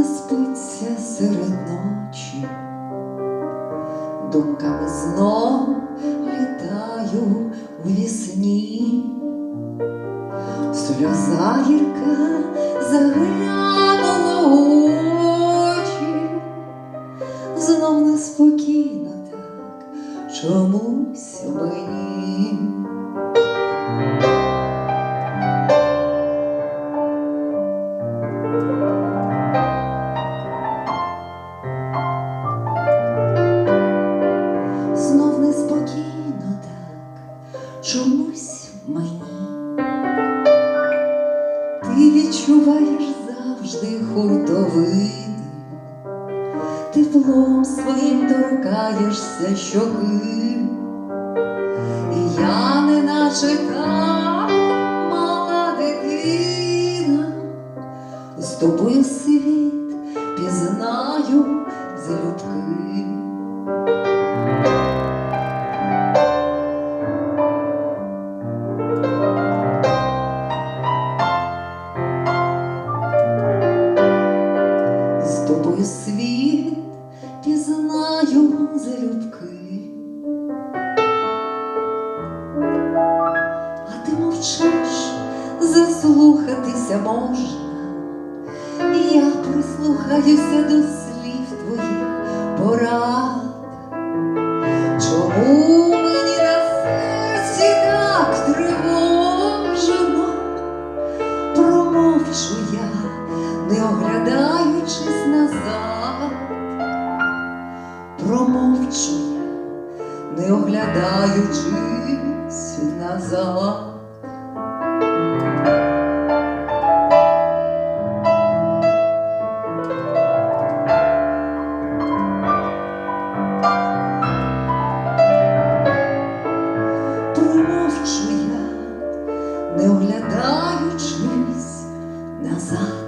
не спиться серед ночі, думками знов літаю у вісні, сльоза гірка заглянула у очі, знов неспокійно так чомусь мені. Відчуваєш завжди хуртовини, теплом своїм торкаєшся щоки, і я не наче та мала дитина, з тобою світ пізнаю залюбки. Тобою світ пізнаю залюбки. А ти мовчиш, заслухатися можна, я прислухаюся до слів твоїх порад. Чому мені на серці так тривожно? Промовчу я, не оглядаючись назад, промовчу я, не оглядаючись назад. Промовчу я, не оглядаючись назад.